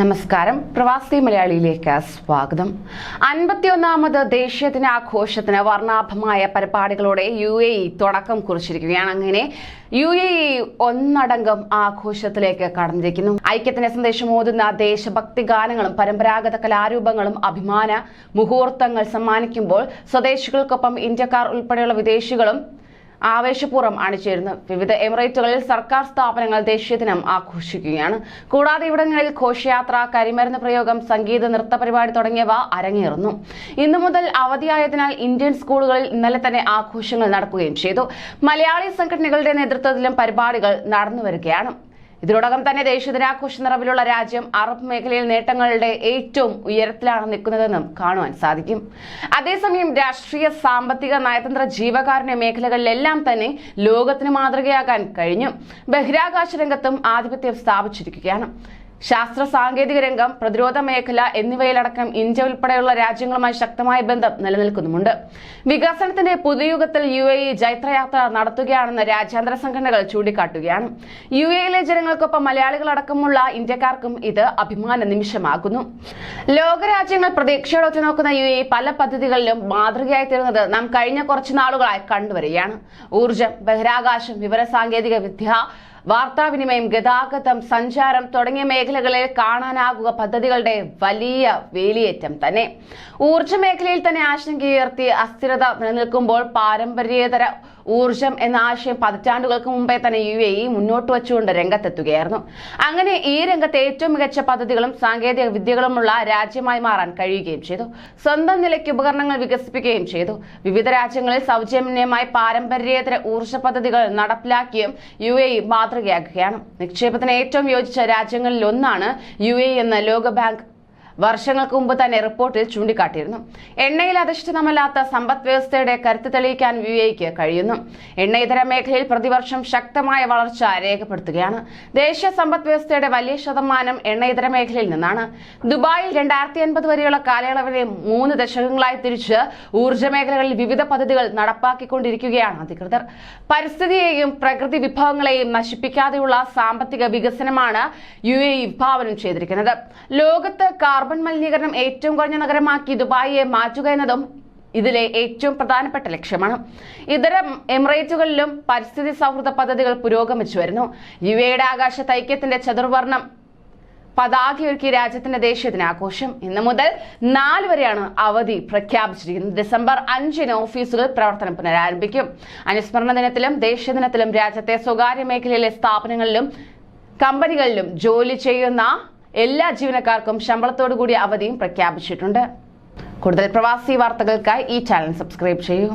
നമസ്കാരം. പ്രവാസി മലയാളിയിലേക്ക് സ്വാഗതം. അൻപത്തിയൊന്നാമത് ദേശീയ ദിനാഘോഷത്തിന് വർണാഭമായ പരിപാടികളോടെ യു എ ഇ തുടക്കം കുറിച്ചിരിക്കുകയാണ്. അങ്ങനെ യു എ ഇ ഒന്നടങ്കം ആഘോഷത്തിലേക്ക് കടന്നിരിക്കുന്നു. ഐക്യത്തിന്റെ സന്ദേശം ഓതുന്ന ദേശഭക്തി ഗാനങ്ങളും പരമ്പരാഗത കലാരൂപങ്ങളും അഭിമാന മുഹൂർത്തങ്ങൾ സമ്മാനിക്കുമ്പോൾ സ്വദേശികൾക്കൊപ്പം ഇന്ത്യക്കാർ ഉൾപ്പെടെയുള്ള വിദേശികളും ആവേശപൂർവം അണിചേരുന്നു. വിവിധ എമിറേറ്റുകളിൽ സർക്കാർ സ്ഥാപനങ്ങൾ ദേശീയ ദിനം ആഘോഷിക്കുകയാണ്. കൂടാതെ ഇവിടങ്ങളിൽ ഘോഷയാത്ര കരിമരുന്ന് പ്രയോഗം സംഗീത നൃത്ത പരിപാടി തുടങ്ങിയവ അരങ്ങേറുന്നു. ഇന്നു മുതൽ അവധിയായതിനാൽ ഇന്ത്യൻ സ്കൂളുകളിൽ ഇന്നലെ തന്നെ ആഘോഷങ്ങൾ നടക്കുകയും ചെയ്തു. മലയാളി സംഘടനകളുടെ നേതൃത്വത്തിലും പരിപാടികൾ നടന്നു വരികയാണ് ഇതിനോടകം തന്നെ ദേശീയ ദിനാഘോഷ നിറവിലുള്ള രാജ്യം അറബ് മേഖലയിൽ നേട്ടങ്ങളുടെ ഏറ്റവും ഉയരത്തിലാണ് നിൽക്കുന്നതെന്നും കാണുവാൻ സാധിക്കും. അതേസമയം രാഷ്ട്രീയ സാമ്പത്തിക നയതന്ത്ര ജീവകാരുണ്യ മേഖലകളിലെല്ലാം തന്നെ ലോകത്തിന് മാതൃകയാകാൻ കഴിഞ്ഞു. ബഹിരാകാശ രംഗത്തും ആധിപത്യം സ്ഥാപിച്ചിരിക്കുകയാണ്. ശാസ്ത്ര സാങ്കേതിക രംഗം പ്രതിരോധ മേഖല എന്നിവയിലടക്കം ഇന്ത്യ ഉൾപ്പെടെയുള്ള രാജ്യങ്ങളുമായി ശക്തമായ ബന്ധം നിലനിൽക്കുന്നുമുണ്ട്. വികസനത്തിന്റെ പുതുയുഗത്തിൽ യു എ ഇ ജൈത്രയാത്ര നടത്തുകയാണെന്ന് രാജ്യാന്തര സംഘടനകൾ ചൂണ്ടിക്കാട്ടുകയാണ്. യു എയിലെ ജനങ്ങൾക്കൊപ്പം മലയാളികളടക്കമുള്ള ഇന്ത്യക്കാർക്കും ഇത് അഭിമാന നിമിഷമാകുന്നു. ലോകരാജ്യങ്ങൾ പ്രതീക്ഷയോടെ ഉറ്റുനോക്കുന്ന യു എ പല പദ്ധതികളിലും മാതൃകയായി തീരുന്നത് നാം കഴിഞ്ഞ കുറച്ചു നാളുകളായി കണ്ടുവരികയാണ്. ഊർജം ബഹിരാകാശം വിവരസാങ്കേതിക വിദ്യ വാർത്താവിനിമയം ഗതാഗതം സഞ്ചാരം തുടങ്ങിയ മേഖലകളിൽ കാണാനാകുക പദ്ധതികളുടെ വലിയ വേലിയേറ്റം തന്നെ. ഊർജ മേഖലയിൽ തന്നെ ആശങ്കയുയർത്തി അസ്ഥിരത നിലനിൽക്കുമ്പോൾ പാരമ്പര്യേതര ഊർജം എന്ന ആശയം പതിറ്റാണ്ടുകൾക്ക് മുമ്പേ തന്നെ യു എ ഇ മുന്നോട്ട് വച്ചുകൊണ്ട് രംഗത്തെത്തുകയായിരുന്നു. അങ്ങനെ ഈ രംഗത്തെ ഏറ്റവും മികച്ച പദ്ധതികളും സാങ്കേതിക വിദ്യകളുമുള്ള രാജ്യമായി മാറാൻ കഴിയുകയും ചെയ്തു. സ്വന്തം നിലയ്ക്ക് ഉപകരണങ്ങൾ വികസിപ്പിക്കുകയും ചെയ്തു. വിവിധ രാജ്യങ്ങളിൽ സൗജന്യമായി പാരമ്പര്യേതര ഊർജ പദ്ധതികൾ നടപ്പിലാക്കിയും യു എ ഇ മാതൃകയാക്കുകയാണ്. നിക്ഷേപത്തിന് ഏറ്റവും യോജിച്ച രാജ്യങ്ങളിൽ ഒന്നാണ് യു എ എന്ന് ലോകബാങ്ക് വർഷങ്ങൾക്ക് മുമ്പ് തന്നെ റിപ്പോർട്ടിൽ ചൂണ്ടിക്കാട്ടിയിരുന്നു. എണ്ണയിൽ അധിഷ്ഠിതമല്ലാത്ത സമ്പദ് വ്യവസ്ഥയുടെ കരുത്ത് തെളിയിക്കാൻ യു എക്ക് കഴിയുന്നു. എണ്ണയിതര മേഖലയിൽ പ്രതിവർഷം ശക്തമായ വളർച്ച രേഖപ്പെടുത്തുകയാണ്. ദേശീയ സമ്പദ് വ്യവസ്ഥയുടെ വലിയ ശതമാനം എണ്ണയിതര മേഖലയിൽ നിന്നാണ്. ദുബായിൽ രണ്ടായിരത്തി അൻപത് വരെയുള്ള കാലയളവിലെ മൂന്ന് ദശകങ്ങളായി തിരിച്ച് ഊർജ മേഖലകളിൽ വിവിധ പദ്ധതികൾ നടപ്പാക്കിക്കൊണ്ടിരിക്കുകയാണ് അധികൃതർ. പരിസ്ഥിതിയെയും പ്രകൃതി വിഭവങ്ങളെയും നശിപ്പിക്കാതെയുള്ള സാമ്പത്തിക വികസനമാണ് യു എ വിഭാവനം ചെയ്തിരിക്കുന്നത്. ലോകത്ത് കാർബൺ മലിനീകരണം ഏറ്റവും കുറഞ്ഞ നഗരമാക്കി ദുബായിയെ മാറ്റുക എന്നതും ഇതിലെ ഏറ്റവും പ്രധാനപ്പെട്ട ലക്ഷ്യമാണ്. ഇതര എമിറേറ്റുകളിലും പരിസ്ഥിതി സൗഹൃദ പദ്ധതികൾ പുരോഗമിച്ചു വരുന്നു. യു എയുടെ ആകാശ തൈക്യത്തിന്റെ ചതുർവർണം പതാകയൊരുക്കി രാജ്യത്തിന്റെ ദേശീയ ദിനാഘോഷം ഇന്ന് മുതൽ നാല് വരെയാണ് അവധി പ്രഖ്യാപിച്ചിരിക്കുന്നത്. ഡിസംബർ അഞ്ചിന് ഓഫീസുകൾ പ്രവർത്തനം പുനരാരംഭിക്കും. അനുസ്മരണ ദിനത്തിലും ദേശീയ ദിനത്തിലും രാജ്യത്തെ സ്വകാര്യ മേഖലയിലെ സ്ഥാപനങ്ങളിലും കമ്പനികളിലും ജോലി ചെയ്യുന്ന എല്ലാ ജീവനക്കാർക്കും ശമ്പളത്തോടു കൂടിയ അവധിയും പ്രഖ്യാപിച്ചിട്ടുണ്ട്. കൂടുതൽ പ്രവാസി വാർത്തകൾക്കായി ഈ ചാനൽ സബ്സ്ക്രൈബ് ചെയ്യൂ.